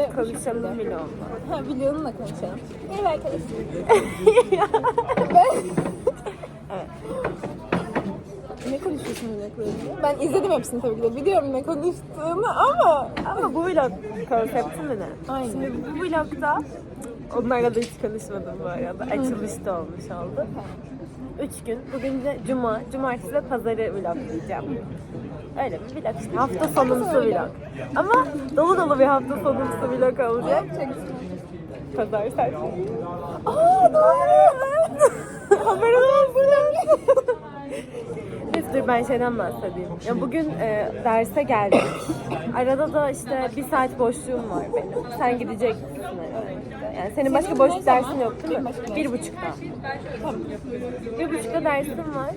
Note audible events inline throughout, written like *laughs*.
Evet, konuşalım şekilde. vlogumda. Ha videonunla konuşalım. Merhaba arkadaşlar. *laughs* ne konuşuyorsun ne konuşuyorsun? Ben izledim hepsini tabii ki de. Biliyorum ne konuştuğunu ama Ama bu vlog konsepti mi ne? Aynen. Şimdi bu vlogda onlarla da hiç konuşmadım bu arada. Açılış da olmuş oldu. Üç gün. Bugün de cuma, cumartesi ve pazarı vloglayacağım. Öyle bir vlog işte. Hafta sonumsu vlog. Ama dolu dolu bir hafta sonumsu vlog olacak. Pazar sen. Aa doğru. Haberin olsun. Neyse dur ben şeyden bahsedeyim. Ya bugün e, derse geldik. Arada da işte bir saat boşluğum var benim. Sen gideceksin herhalde. Yani senin başka boş ne dersin yok değil mi? Bir buçukta. Bir buçukta dersim var.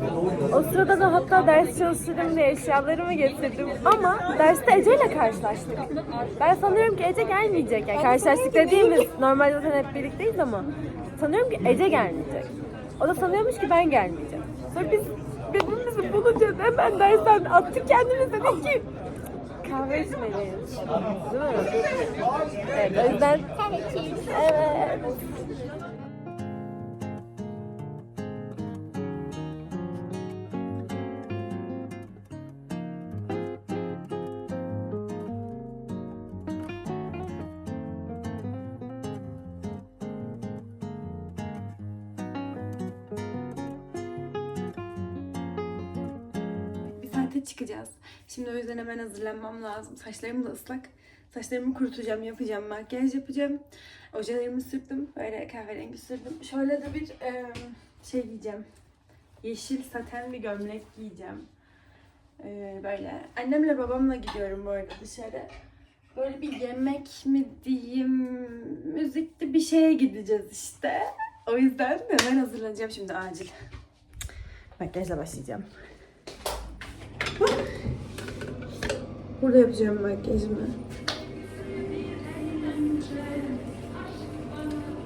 O sırada da hatta ders çalışırım diye eşyalarımı getirdim. Ama derste Ece ile karşılaştık. Ben sanıyorum ki Ece gelmeyecek. Yani karşılaştık dediğimiz normalde zaten hep birlikteyiz ama sanıyorum ki Ece gelmeyecek. O da sanıyormuş ki ben gelmeyeceğim. Sonra biz birbirimizi bulunca hemen dersten attık kendimizi dedik ki kahve içmeliyiz. Değil mi? Evet, o yüzden Evet. Çıkacağız. Şimdi o yüzden hemen hazırlanmam lazım. Saçlarım da ıslak. Saçlarımı kurutacağım, yapacağım, makyaj yapacağım. Ojelerimi sürdüm. Böyle kahverengi sürdüm. Şöyle de bir e, şey giyeceğim. Yeşil saten bir gömlek giyeceğim. E, böyle. Annemle babamla gidiyorum bu arada dışarı. Böyle bir yemek mi diyeyim, müzikli bir şeye gideceğiz işte. O yüzden hemen hazırlanacağım şimdi acil. Makyajla başlayacağım. Burada yapacağım makyajımı.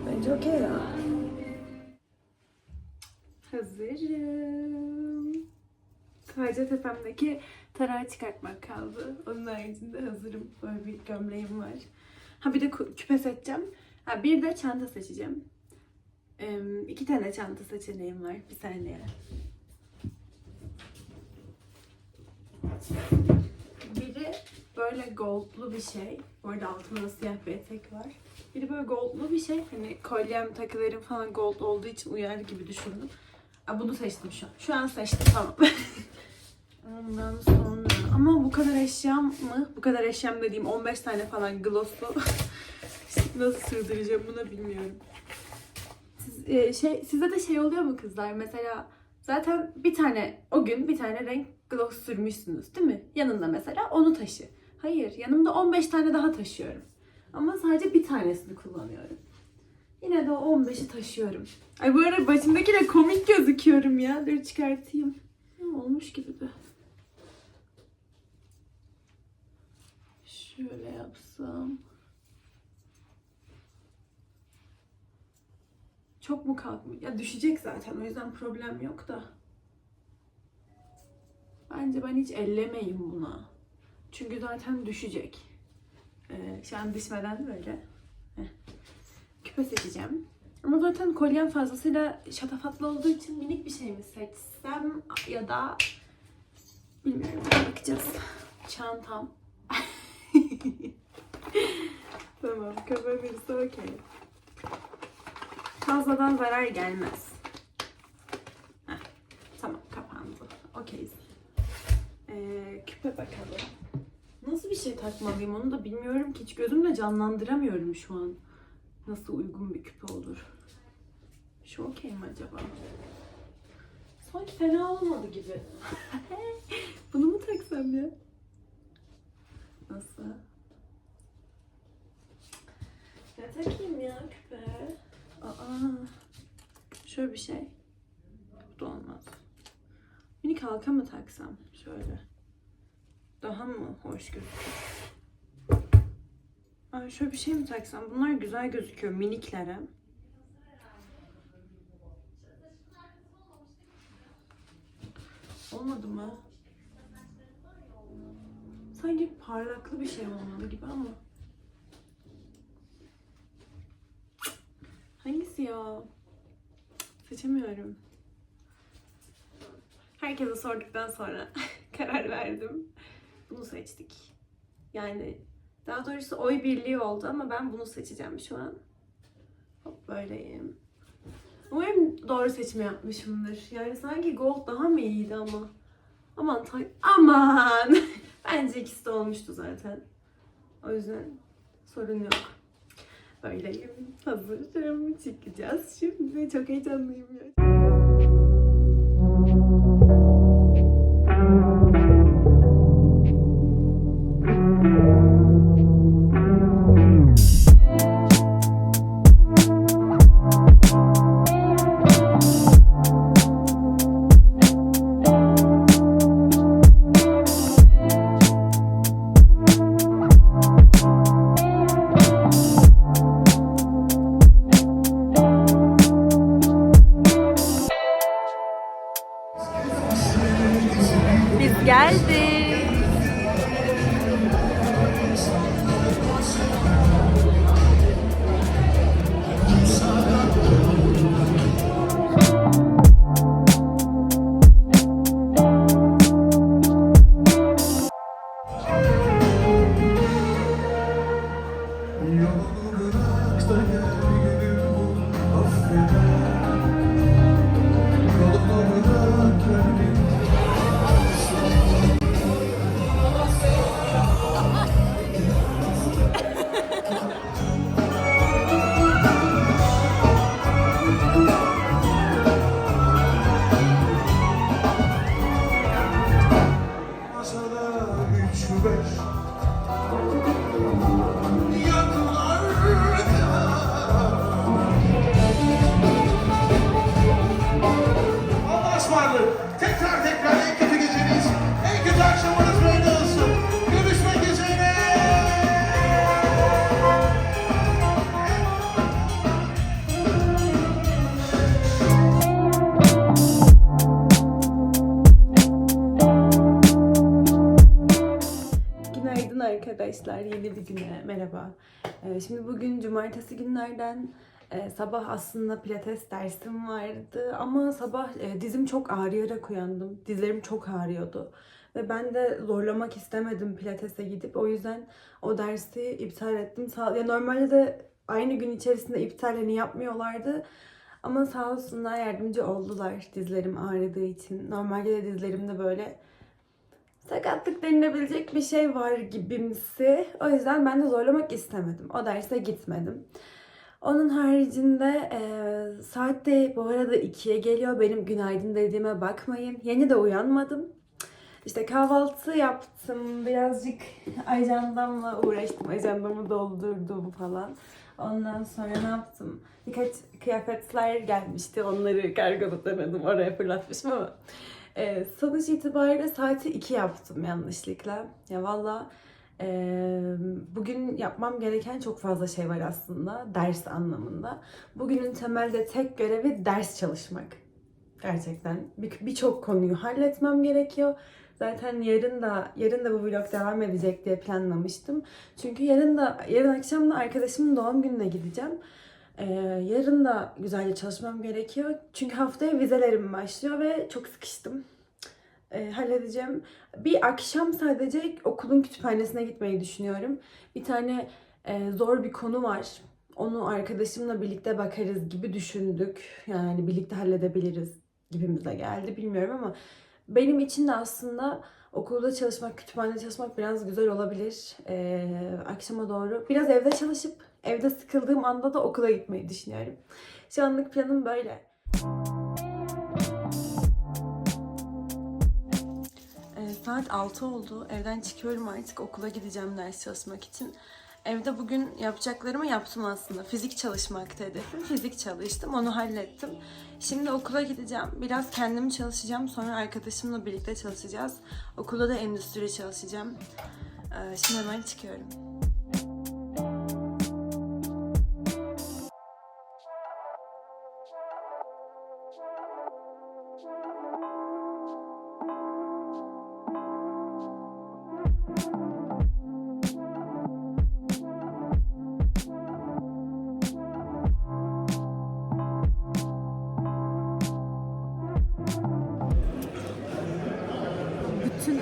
Bence okey ya. Hazırım. Sadece tepemdeki tarağı çıkartmak kaldı. Onun haricinde hazırım. Böyle bir gömleğim var. Ha bir de küpe seçeceğim. Ha bir de çanta seçeceğim. Ee, iki tane çanta seçeneğim var. Bir saniye. Biri böyle goldlu bir şey. Orada altında siyah bir etek var. Biri böyle goldlu bir şey. Hani kolyem, takılarım falan gold olduğu için uyar gibi düşündüm. Aa, bunu seçtim şu an. Şu an seçtim tamam. *laughs* Ondan sonra ama bu kadar eşyam mı? Bu kadar eşyam dediğim 15 tane falan glosslu. *laughs* Nasıl sığdıracağım bunu bilmiyorum. Siz, e, şey, size de şey oluyor mu kızlar? Mesela zaten bir tane o gün bir tane renk gloss sürmüşsünüz değil mi? Yanında mesela onu taşı. Hayır yanımda 15 tane daha taşıyorum. Ama sadece bir tanesini kullanıyorum. Yine de o 15'i taşıyorum. Ay bu arada başımdaki de komik gözüküyorum ya. Dur çıkartayım. Olmuş gibi de. Şöyle yapsam. Çok mu kalkmış? Ya düşecek zaten o yüzden problem yok da. Bence ben hiç ellemeyim buna. Çünkü zaten düşecek. Ee, şu an düşmeden böyle. Heh. Küpe seçeceğim. Ama zaten kolyem fazlasıyla şatafatlı olduğu için minik bir şey mi seçsem ya da bilmiyorum bakacağız. Çantam. *laughs* tamam kafa birisi okey. Fazladan zarar gelmez. Heh, tamam kapandı. Okeyiz. Ee, küpe bakalım. Nasıl bir şey takmalıyım onu da bilmiyorum ki. Hiç gözümle canlandıramıyorum şu an. Nasıl uygun bir küpe olur. Şu okey mi acaba? Sanki fena olmadı gibi. *laughs* Bunu mu taksam ya? Nasıl? Ne takayım ya küpe? Şöyle bir şey. Bu da olmaz. Minik halka mı taksam? Şöyle. Daha mı hoş gözüküyor? Ay şöyle bir şey mi taksam? Bunlar güzel gözüküyor miniklere. Olmadı mı? Sanki parlaklı bir şey olmalı gibi ama. Ya. Seçemiyorum. Herkese sorduktan sonra *laughs* karar verdim. Bunu seçtik. Yani daha doğrusu oy birliği oldu ama ben bunu seçeceğim şu an. Hop böyleyim. Umarım doğru seçim yapmışımdır. Yani sanki gold daha mı iyiydi ama. Aman tay aman. *laughs* Bence ikisi de olmuştu zaten. O yüzden sorun yok. Böyleyim. Hazırım. Çıkacağız şimdi. Çok heyecanlıyım ya. Arkadaşlar. Yeni bir güne merhaba. Ee, şimdi bugün cumartesi günlerden e, sabah aslında pilates dersim vardı ama sabah e, dizim çok ağrıyarak uyandım. Dizlerim çok ağrıyordu. Ve ben de zorlamak istemedim pilatese gidip. O yüzden o dersi iptal ettim. Sağ, ya normalde de aynı gün içerisinde iptal hani yapmıyorlardı. Ama sağ olsunlar yardımcı oldular dizlerim ağrıdığı için. Normalde de dizlerimde böyle sakatlık denilebilecek bir şey var gibimsi. O yüzden ben de zorlamak istemedim. O derse gitmedim. Onun haricinde e, saat de bu arada 2'ye geliyor. Benim günaydın dediğime bakmayın. Yeni de uyanmadım. İşte kahvaltı yaptım. Birazcık ajandamla uğraştım. Ajandamı doldurdum falan. Ondan sonra ne yaptım? Birkaç kıyafetler gelmişti. Onları kargoladım. Oraya fırlatmışım ama. Ee, sonuç itibariyle saati 2 yaptım yanlışlıkla. Ya valla ee, bugün yapmam gereken çok fazla şey var aslında ders anlamında. Bugünün temelde tek görevi ders çalışmak. Gerçekten Bir- birçok konuyu halletmem gerekiyor. Zaten yarın da yarın da bu vlog devam edecek diye planlamıştım. Çünkü yarın da yarın akşam da arkadaşımın doğum gününe gideceğim. Ee, yarın da güzelce çalışmam gerekiyor. Çünkü haftaya vizelerim başlıyor ve çok sıkıştım. Ee, halledeceğim. Bir akşam sadece okulun kütüphanesine gitmeyi düşünüyorum. Bir tane e, zor bir konu var. Onu arkadaşımla birlikte bakarız gibi düşündük. Yani birlikte halledebiliriz gibimize geldi. Bilmiyorum ama benim için de aslında okulda çalışmak, kütüphanede çalışmak biraz güzel olabilir. Ee, akşama doğru biraz evde çalışıp evde sıkıldığım anda da okula gitmeyi düşünüyorum. Şu anlık planım böyle. Ee, saat 6 oldu. Evden çıkıyorum artık okula gideceğim ders çalışmak için. Evde bugün yapacaklarımı yaptım aslında. Fizik çalışmak hedefim. Fizik çalıştım, onu hallettim. Şimdi okula gideceğim. Biraz kendim çalışacağım. Sonra arkadaşımla birlikte çalışacağız. Okulda da endüstri çalışacağım. Ee, şimdi hemen çıkıyorum.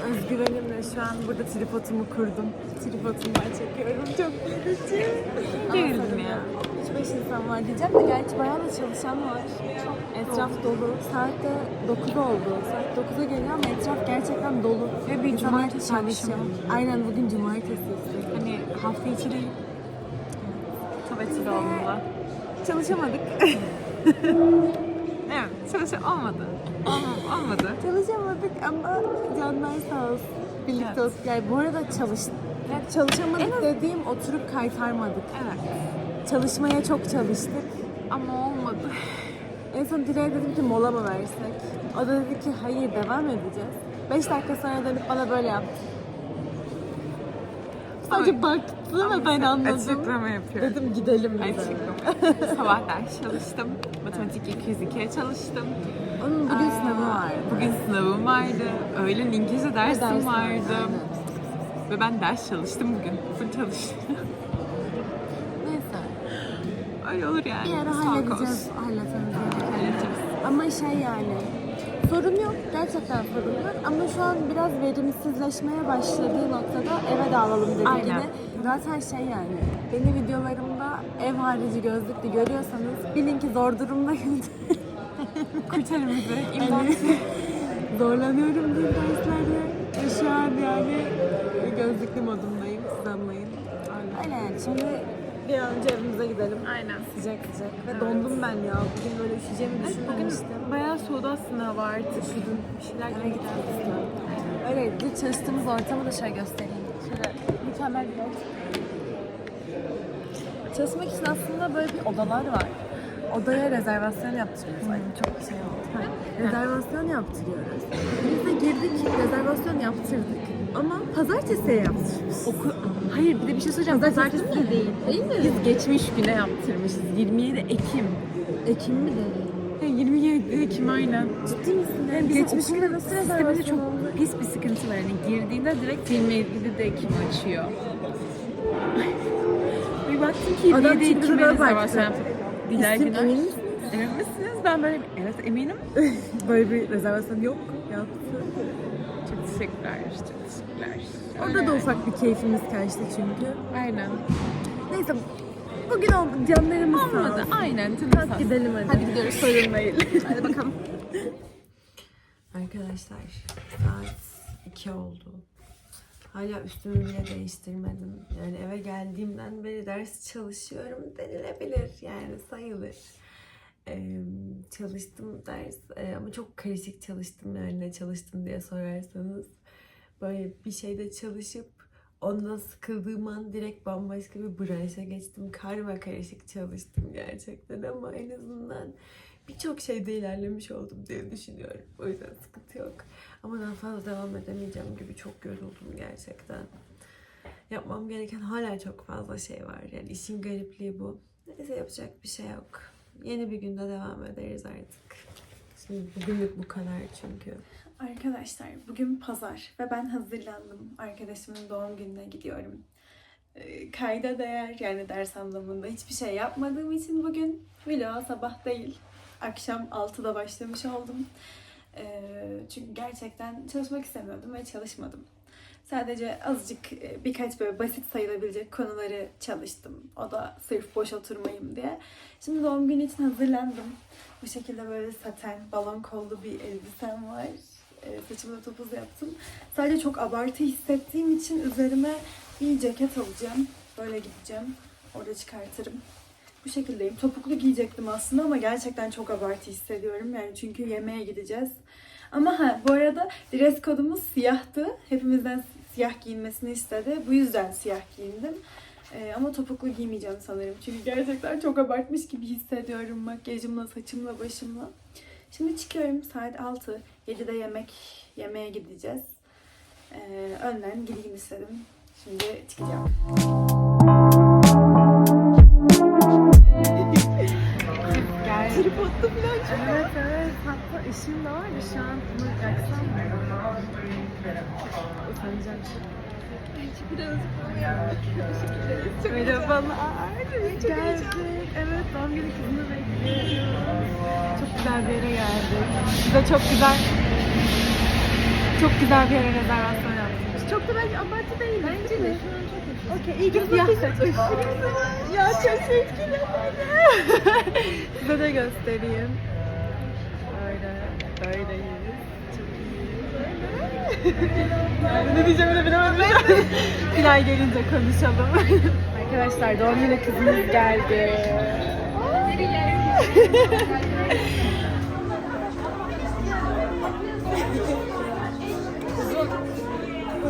Özgüvenimle şu an burada tripodumu kurdum. Tripodumdan çekiyorum. Çok gerici. Gerildim ya. 3-5 insan var diyeceğim de gerçi bayağı da çalışan var. Etraf dolu. Saat de 9 oldu. Saat 9'a geliyor ama etraf gerçekten dolu. Ve bir İnsanlar cumartesi çalışıyor. Aynen bugün cumartesi. Hani hafta içi değil. Tabii olmalı. Çalışamadık. *laughs* Evet, çalışa olmadı. Olma- olmadı. Çalışamadık ama canlar sağ olsun. Birlikte olsun. Yani bu arada çalış yani çalışamadık dediğim oturup kaytarmadık. Evet. Çalışmaya çok çalıştık. Ama olmadı. En son Dile'ye dedim ki mola mı versek? O da dedi ki hayır devam edeceğiz. 5 dakika sonra dönüp bana böyle yaptı. Sadece baktı ve ben anladım. Açıklama yapıyorum. Dedim gidelim biz. Açıklama. Sabah ders çalıştım. Matematik 202'ye çalıştım. Onun bugün Aa, sınavı var. Bugün sınavım vardı. Öğlen İngilizce dersim Dersim vardı. Ve ben ders çalıştım bugün. Full çalıştım. Neyse. Öyle olur yani. Bir ara Sağlık halledeceğiz. Halledeceğiz. Halledeceğiz. Ama şey yani sorun yok. Gerçekten sorun yok. Ama şu an biraz verimsizleşmeye başladığı noktada eve dağılalım dedik Aynen. yine. Zaten şey yani beni videolarımda ev harici gözlüklü görüyorsanız bilin ki zor durumdayım. *laughs* Kurtarın bizi. Yani *laughs* zorlanıyorum dil derslerde. Ve şu an yani gözlüklü modundayım. Siz anlayın. Öyle yani. Şimdi bir an önce evimize gidelim. Aynen. Sıcak sıcak. Ve dondum ben ya. Bugün böyle üşüyeceğimi düşünmemiştim. Bugün bayağı soğudu aslında hava artık. Bir şeyler Eve yemek gitmek Öyle bir çalıştığımız ortamı da şöyle göstereyim. Şöyle mükemmel bir ortam. Çalışmak için aslında böyle bir odalar var. Odaya rezervasyon yaptırıyoruz. Ay, çok şey oldu. Rezervasyon yaptırıyoruz. Biz de girdik, rezervasyon yaptırdık. Ama pazartesiye yaptırmışız. Oku... Hayır bir de bir şey söyleyeceğim. Pazartesi Pazartesi değil. Değil mi? Biz geçmiş güne yaptırmışız. 27 Ekim. Ekim mi dedi? Ya 27 Ekim aynen. Ciddi misin? Yani Bizim geçmiş okulda güne nasıl sisteminde rezervasyon çok oldu? pis bir sıkıntı var. Yani girdiğinde direkt 27 de Ekim açıyor. *laughs* bir baktım ki Adam 27 çıktı Ekim'e rezervasyon baktı. yaptık. Diğer İsim günler. emin misiniz? Emin misiniz? Ben böyle evet eminim. *laughs* Böyle bir rezervasyon yok. Yaptı. Çok teşekkürler. Çok teşekkürler. Orada Öyle da yani. ufak bir keyfimiz kaçtı çünkü. Aynen. Neyse bugün oldu. Canlarımız sağ Olmadı. olsun. Aynen. Kalk gidelim hadi. Hadi gidiyoruz. Sorun değil. *laughs* Hadi bakalım. Arkadaşlar saat 2 oldu. Hala üstümü bile değiştirmedim. Yani eve geldiğimden beri ders çalışıyorum denilebilir. Yani sayılır. Ee, çalıştım ders Ee, ama çok karışık çalıştım yani ne çalıştım diye sorarsanız. Böyle bir şeyde çalışıp ondan sıkıldığım an direkt bambaşka bir branşa geçtim. Karma karışık çalıştım gerçekten ama en azından birçok şeyde ilerlemiş oldum diye düşünüyorum. O yüzden sıkıntı yok. Ama daha fazla devam edemeyeceğim gibi çok yoruldum gerçekten. Yapmam gereken hala çok fazla şey var. Yani işin garipliği bu. Neyse yapacak bir şey yok. Yeni bir günde devam ederiz artık. Şimdi bugünlük bu kadar çünkü. Arkadaşlar bugün pazar ve ben hazırlandım. Arkadaşımın doğum gününe gidiyorum. Ee, Kayda değer yani ders anlamında hiçbir şey yapmadığım için bugün vloga sabah değil akşam 6'da başlamış oldum. Ee, çünkü gerçekten çalışmak istemiyordum ve çalışmadım. Sadece azıcık e, birkaç böyle basit sayılabilecek konuları çalıştım. O da sırf boş oturmayayım diye. Şimdi doğum günü için hazırlandım. Bu şekilde böyle saten, balon kollu bir elbisem var. E, saçımı da topuz yaptım. Sadece çok abartı hissettiğim için üzerime bir ceket alacağım. Böyle gideceğim. Orada çıkartırım. Bu şekildeyim. Topuklu giyecektim aslında ama gerçekten çok abartı hissediyorum. Yani çünkü yemeğe gideceğiz. Ama ha bu arada dress kodumuz siyahtı. Hepimizden siyah giyinmesini istedi. Bu yüzden siyah giyindim. Ee, ama topuklu giymeyeceğim sanırım. Çünkü gerçekten çok abartmış gibi hissediyorum makyajımla, saçımla, başımla. Şimdi çıkıyorum saat 6. 7'de yemek yemeğe gideceğiz. Ee, önden gideyim istedim. Şimdi çıkacağım. Tripodlu falan çok Evet evet. Hatta ışığım da var ya şu an bunu yaksam mı? Utanacağım. Merhabalar. Geldik. Evet doğum günü kızını bekliyoruz. Çok güzel bir yere geldik. Bize çok güzel çok güzel bir yere rezervasyon Çok da bence abartı değil. Bence de. Okey iyi seçmiş. Ya çok çirkin *laughs* Size de göstereyim. Böyle, böyleyiz. Çok. Yani ne diyeceğimi bilemedim. *laughs* Bilal gelince konuşalım. *laughs* Arkadaşlar doğum günü kızımız geldi.